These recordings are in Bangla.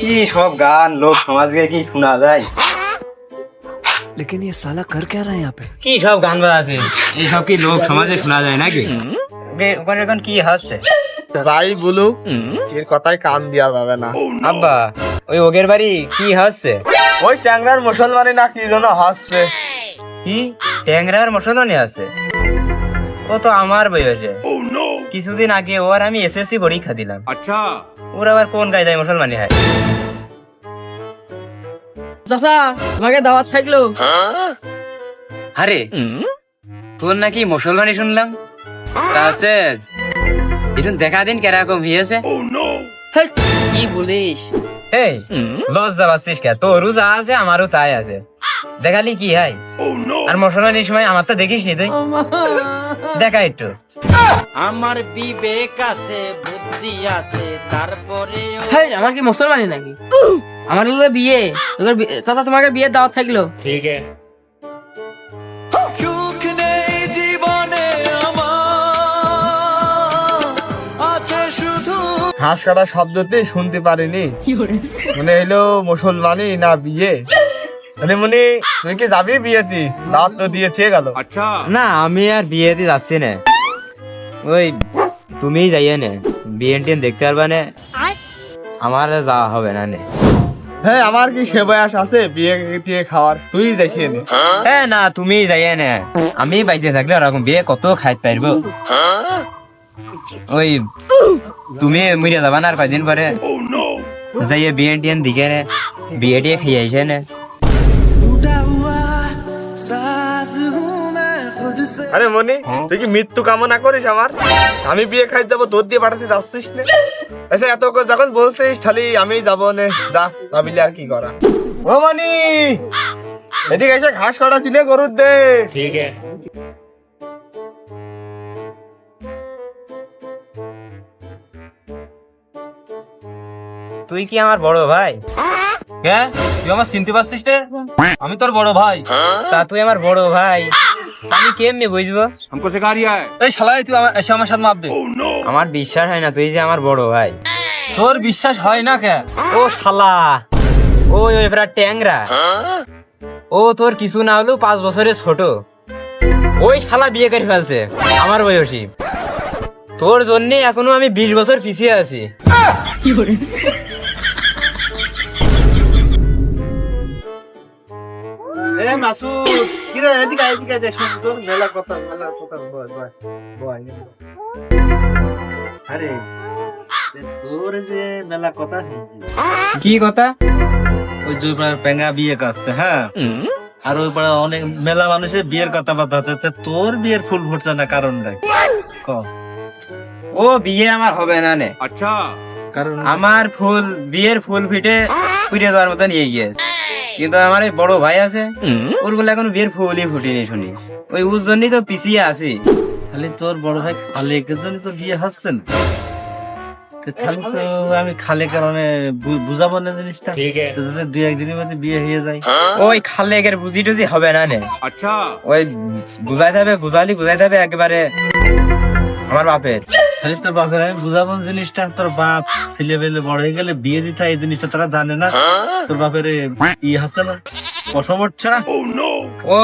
কি সব গান লোক সমাজকে কি শোনা যায় लेकिन ये साला कर क्या रहा है यहाँ पे কি সব গান বাজাছে এইসব কি লোক সমাজে শোনা যায় নাকি বে- ওখানে এখন কি হাসছে যাই বলুক এর কথায় কান দেওয়া যাবে না আব্বা ওই ওগের বাড়ি কি হাসছে ওই ট্যাংরার মুসলমানি না কি যেন হাসছে কি ট্যাংরার মুসলমানি আছে ও তো আমার বয়সে কিছুদিন আগে ওর আমি এসএসসি পরীক্ষা দিলাম। আচ্ছা। ওর আবার কোন কায়দায় মুসলমানি হয়? চাচা তোমাকে দাওয়াত থাকল। আরে তোর নাকি মুসলমানি শুনলাম? তা আছে। একটু দেখা দিন কেরকম হয়েছে হেই, কি বলিস? এই লজ্জা পাচ্ছিস কে? তোরও যা আছে আমারও তাই আছে। দেখালি কি হয় আর মুসলমানির সময় আমার তো দেখিস নি তুই? দেখা একটু। আমার বিবেক আছে বুদ্ধি আছে তারপরে হেই আমার কি মুসলমানি নাকি? আমার হলো বিয়ে। তোদের বি- চাচা তোমাকে বিয়ের দাওয়াত থাকল। আমার আছে হাঁস কাটা শব্দতে শুনতে পারিনি। মনে হইল মুসলমানি না বিয়ে। মানে মনে তুই কি যাবি বিয়েতে? দাঁত তো দিয়ে থেকে গেল। না আমি আর বিয়েতে যাচ্ছি না। ওই তুমি যাইয়ে নে। বিয়ে টিয়ে দেখতে পারবা না। আমার যাওয়া হবে না নে। হ্যাঁ আমার কি সে বয়স আছে? বিয়ে টিয়ে খাওয়ার। তুই দেখিয়ে নে। এ না তুমি যাইয়ে নে। আমি বাইসে থাকলে ওরকম বিয়ে কত খাইতে পারব ওই তুমি মরিয়া যাবা না আর কয়দিন পরে? যাইয়ে বিয়ে টিয়ে দিকে নে। বিয়ে টিয়ে খাইয়ে আইসে নে। আরে মনি তুই কি মৃত্যু কামনা করিস আমার? আমি বিয়ে খাই যাব তোর দিয়ে পাঠাতে যাচ্ছিস না। আচ্ছা এত যখন বলছিস তাহলে আমি যাব নে। যা ভাবিলে আর কি করা। ও মনি এদিকে এসে ঘাস কাটা কিনে গরুর দে। ঠিক তুই কি আমার বড় ভাই? কে তুই আমার চিনতে পারছিস রে আমি তোর বড় ভাই। তা তুই আমার বড় ভাই। আমি কেমনি বুঝব? এই শালাই তুই আমার এসে আমার সাথে মাপবে। আমার বিশ্বাস হয় না তুই যে আমার বড় ভাই। তোর বিশ্বাস হয় না কে? ও শালা! ওই ওই ফেরা ট্যাংরা। ও তোর কিছু না হলেও পাঁচ বছরের ছোট। ওই শালা বিয়ে করে ফেলছে আমার বয়সী। তোর জন্য এখনও আমি বিশ বছর পিছিয়ে আছি। এ মাসুদ কি রে এদিকে এদিকে দেখ তোর মেলা কথা মেলা কথা বয় বয় বয় আরে তোর যে মেলা কথা কি কথা ওই যে পেঙ্গা বিয়ে করছে হ্যাঁ আর ওই পাড়া অনেক মেলা মানুষের বিয়ের কথা বার্তা হচ্ছে তোর বিয়ের ফুল ফুটছে না কারণটা কি? ক ও বিয়ে আমার হবে না নে আচ্ছা কারণ আমার ফুল বিয়ের ফুল ফিটে পুড়ে যাওয়ার মতন নিয়ে গিয়েছে কিন্তু আমার এই বড় ভাই আছে ওর বলে এখন বিয়ের ফুলই ফুটিনি শুনি। ওই উস জন্যই তো পিছিয়ে আছি। খালি তোর বড় ভাই খালেকের জন্য তো বিয়ে হচ্ছে না? তাহলে তো আমি খালে কারণে বুঝাবো না জিনিসটা। যাতে দুই একদিনের মধ্যে বিয়ে হয়ে যায়। ওই খালে একের বুঝি টুজি হবে না নে। ওই বুঝাইতে হবে বুঝালি বুঝাইতে হবে একেবারে। আমার বাপের। খালি তোর বাপের আমি বুঝাবো জিনিসটা তোর বাপ ছেলে পেলে বড় হয়ে গেলে বিয়ে দিতে এই জিনিসটা তারা জানে না। তোর বাপের ই হচ্ছে না পশম উঠছে না। ও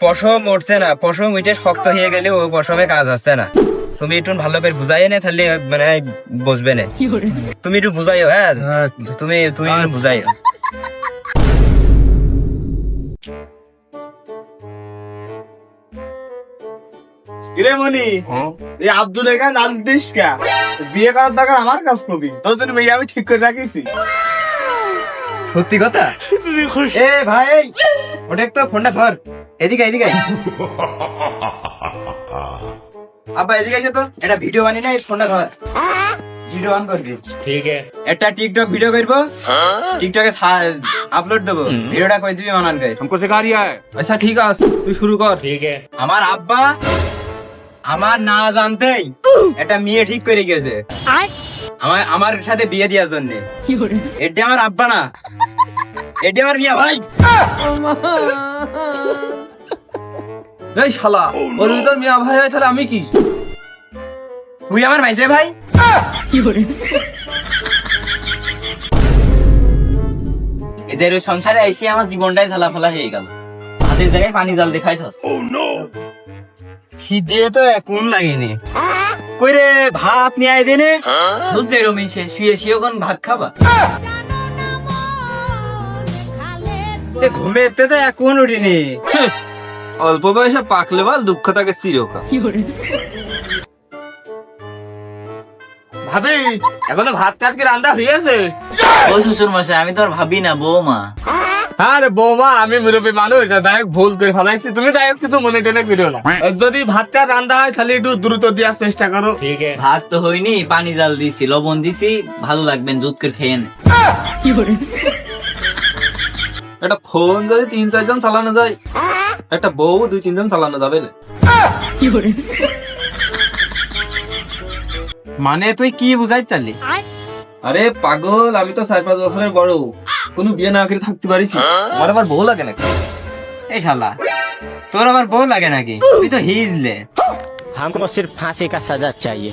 পশম উঠছে না পশম উঠে শক্ত হয়ে গেলে ও পশমে কাজ হচ্ছে না। তুমি একটু ভালো করে বুঝাই না তাহলে মানে বুঝবে না। তুমি একটু বুঝাইও হ্যাঁ? তুমি তুমি একটু বুঝাইও। কিরে মনি এই আব্দুল একা নাম দিস কা? বিয়ে করার দরকার আমার কাজ কবি। মেয়ে আমি ঠিক করে রাখিছি। সত্যি কথা? এ ভাই ওটা তো ফোনটা ধর। এদিকে এদিকে। আব্বা এদিকে এসে তো এটা ভিডিও বানি না এই ফোনটা ধর। ভিডিও অন করবি ঠিক একটা টিকটক ভিডিও করব। টিকটকে আপলোড দেবো। ভিডিওটা কই দিবি অন করে। আচ্ছা ঠিক আছে। তুই শুরু কর। আমার আব্বা আমার না জানতেই একটা মেয়ে ঠিক করে গেছে। আমার আমার সাথে বিয়ে দেওয়ার জন্য। এটা আমার আব্বা না। এটা আমার মিয়া ভাই। এই শালা ওর ভিতর মিয়া ভাই হয় তাহলে আমি কি? তুই আমার মাইজে ভাই? এদের ওই সংসারে এসে আমার জীবনটাই ঝালাফালা হয়ে গেল। হাতের জায়গায় পানি জাল দেখাই থস খিদে তো এখন লাগেনি। কই ভাত নিয়ে আয় দেনে। দুধ রমিন সে শুয়ে শুয়ে কোন ভাত খাবা। ঘুমেতে তো এখন উঠিনি। অল্প বয়সে পাকলে বল দুঃখ থাকে চিরকাল। ভাবি এখনও ভাত টাত কি রান্না হয়েছে ও শ্বশুর মশাই আমি তো আর ভাবি না বৌমা। আরে বৌমা আমি মুরব্বী মানুষ যাই ভুল করে ফেলাইছি। তুমি যাই হোক কিছু মনে টেনে করো না। যদি ভাতটা রান্না হয় তাহলে একটু দ্রুত দেওয়ার চেষ্টা করো। ভাত তো হয়নি পানি জাল দিছি লবণ দিছি ভালো লাগবেন দুধ করে খেয়ে নে। একটা ফোন যদি তিন চারজন চালানো যায় একটা বউ দুই তিনজন চালানো যাবে না। মানে তুই কি বুঝাই চালি? আরে পাগল আমি তো চার পাঁচ বছরের বড়। কোনো বিয়ে না করে থাকতে পারিস আমার আবার বউ লাগে নাকি এই শালা তোর আবার বউ লাগে নাকি তুই তো হিজলে हमको सिर्फ फांसी का सजा चाहिए